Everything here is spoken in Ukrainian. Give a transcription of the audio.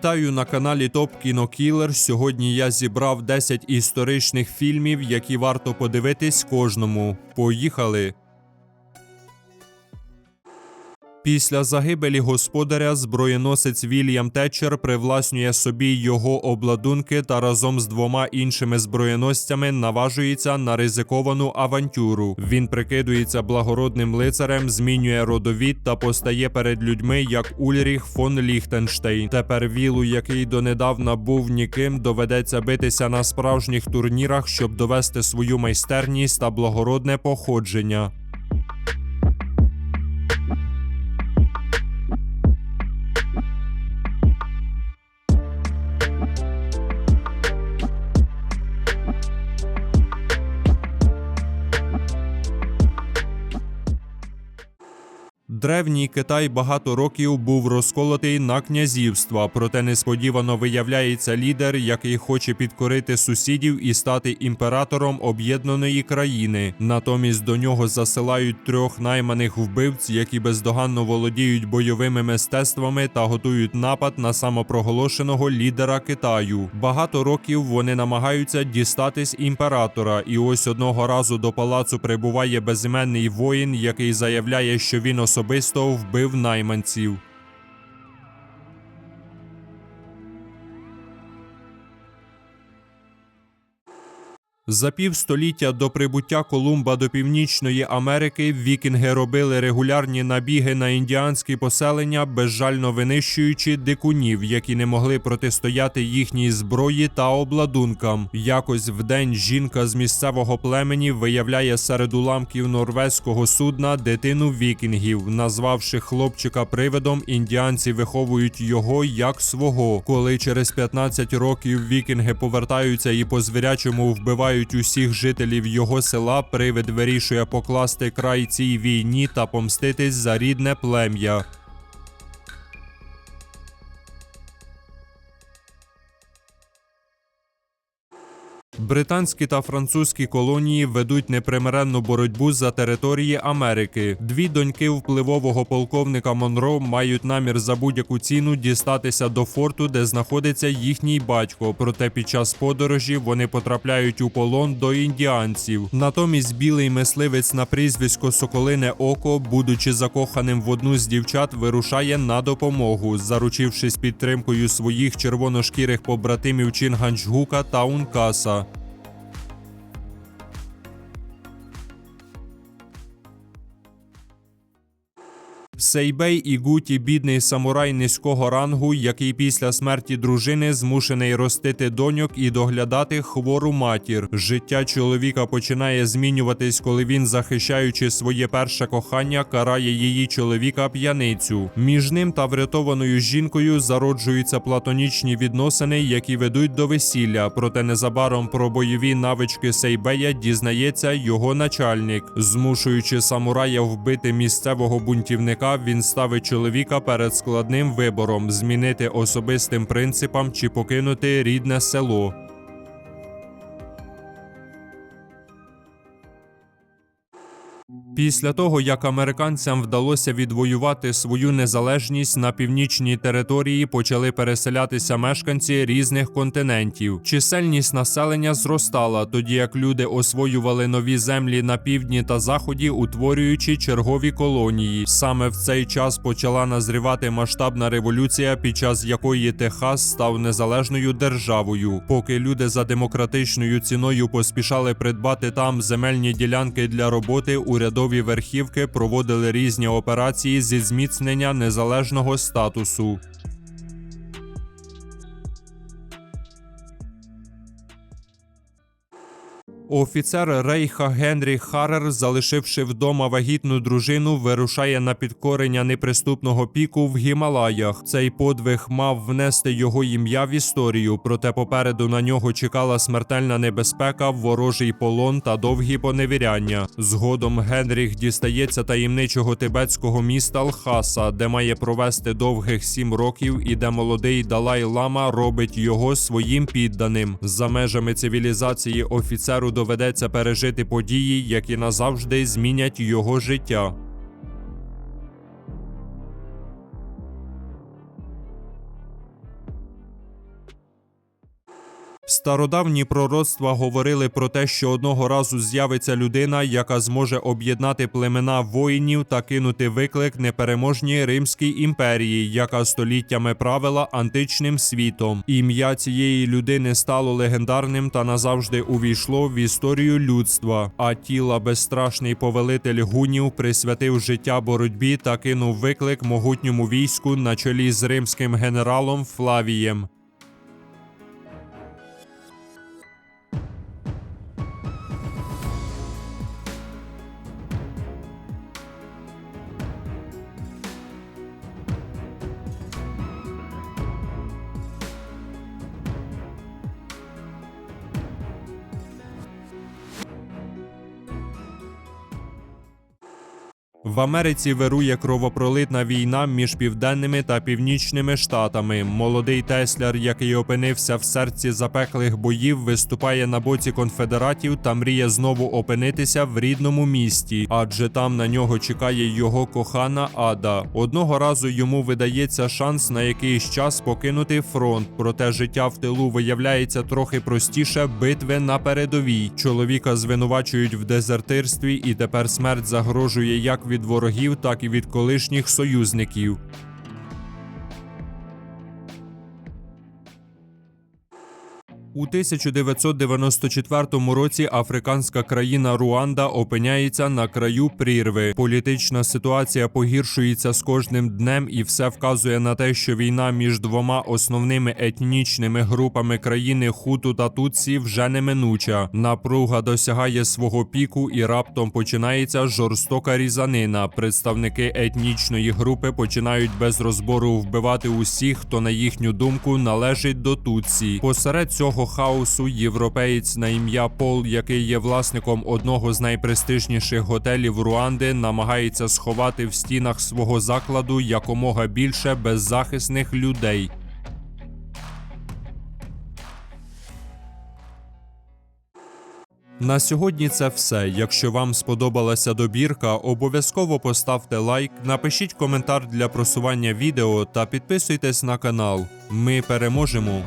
Вітаю на каналі Топ Кінокілер. Сьогодні я зібрав 10 історичних фільмів, які варто подивитись кожному. Поїхали! Після загибелі господаря зброєносець Вільям Тетчер привласнює собі його обладунки та разом з двома іншими зброєносцями наважується на ризиковану авантюру. Він прикидується благородним лицарем, змінює родовід та постає перед людьми як Ульріх фон Ліхтенштейн. Тепер вілу, який донедавна був ніким, доведеться битися на справжніх турнірах, щоб довести свою майстерність та благородне походження. Древній Китай багато років був розколотий на князівства, проте несподівано виявляється лідер, який хоче підкорити сусідів і стати імператором об'єднаної країни. Натомість до нього засилають трьох найманих вбивць, які бездоганно володіють бойовими мистецтвами та готують напад на самопроголошеного лідера Китаю. Багато років вони намагаються дістатись імператора, і ось одного разу до палацу прибуває безіменний воїн, який заявляє, що він особисто вбив найманців. За півстоліття до прибуття Колумба до Північної Америки вікінги робили регулярні набіги на індіанські поселення, безжально винищуючи дикунів, які не могли протистояти їхній зброї та обладункам. Якось вдень жінка з місцевого племені виявляє серед уламків норвезького судна дитину вікінгів. Назвавши хлопчика привидом, індіанці виховують його як свого. Коли через 15 років вікінги повертаються і по звірячому вбивають усіх жителів його села, привид вирішує покласти край цій війні та помститись за рідне плем'я. Британські та французькі колонії ведуть непримиренну боротьбу за території Америки. Дві доньки впливового полковника Монро мають намір за будь-яку ціну дістатися до форту, де знаходиться їхній батько. Проте під час подорожі вони потрапляють у полон до індіанців. Натомість білий мисливець на прізвисько Соколине Око, будучи закоханим в одну з дівчат, вирушає на допомогу, заручившись підтримкою своїх червоношкірих побратимів Чінганчгука та Ункаса. Сейбей Ігуті – бідний самурай низького рангу, який після смерті дружини змушений ростити доньок і доглядати хвору матір. Життя чоловіка починає змінюватись, коли він, захищаючи своє перше кохання, карає її чоловіка п'яницю. Між ним та врятованою жінкою зароджуються платонічні відносини, які ведуть до весілля. Проте незабаром про бойові навички Сейбея дізнається його начальник, змушуючи самурая вбити місцевого бунтівника він ставить чоловіка перед складним вибором змінити особистим принципам чи покинути рідне село. Після того, як американцям вдалося відвоювати свою незалежність на північній території, почали переселятися мешканці різних континентів. Чисельність населення зростала, тоді як люди освоювали нові землі на півдні та заході, утворюючи чергові колонії. Саме в цей час почала назрівати масштабна революція, під час якої Техас став незалежною державою. Поки люди за демократичною ціною поспішали придбати там земельні ділянки для роботи, урядові верхівки проводили різні операції зі зміцнення незалежного статусу. Офіцер Рейха Генрі Харрер, залишивши вдома вагітну дружину, вирушає на підкорення неприступного піку в Гімалаях. Цей подвиг мав внести його ім'я в історію, проте попереду на нього чекала смертельна небезпека, ворожий полон та довгі поневіряння. Згодом Генріх дістається таємничого тибетського міста Лхаса, де має провести довгих сім років, і де молодий Далай Лама робить його своїм підданим. За межами цивілізації офіцеру доведеться пережити події, які назавжди змінять його життя. Стародавні пророцтва говорили про те, що одного разу з'явиться людина, яка зможе об'єднати племена воїнів та кинути виклик непереможній Римській імперії, яка століттями правила античним світом. Ім'я цієї людини стало легендарним та назавжди увійшло в історію людства. А тіла безстрашний повелитель гунів присвятив життя боротьбі та кинув виклик могутньому війську на чолі з римським генералом Флавієм. В Америці вирує кровопролитна війна між південними та північними штатами. Молодий Тесляр, який опинився в серці запеклих боїв, виступає на боці конфедератів та мріє знову опинитися в рідному місті, адже там на нього чекає його кохана Ада. Одного разу йому видається шанс на якийсь час покинути фронт, проте життя в тилу виявляється трохи простіше битви на передовій. Чоловіка звинувачують в дезертирстві, і тепер смерть загрожує як від ворогів, так і від колишніх союзників. У 1994 році африканська країна Руанда опиняється на краю прірви. Політична ситуація погіршується з кожним днем, і все вказує на те, що війна між двома основними етнічними групами країни Хуту та Тутсі вже неминуча. Напруга досягає свого піку і раптом починається жорстока різанина. Представники етнічної групи починають без розбору вбивати усіх, хто на їхню думку належить до Тутсі. Посеред цього хаосу європеєць на ім'я Пол, який є власником одного з найпрестижніших готелів Руанди, намагається сховати в стінах свого закладу якомога більше беззахисних людей. На сьогодні це все. Якщо вам сподобалася добірка, обов'язково поставте лайк, напишіть коментар для просування відео та підписуйтесь на канал. Ми переможемо!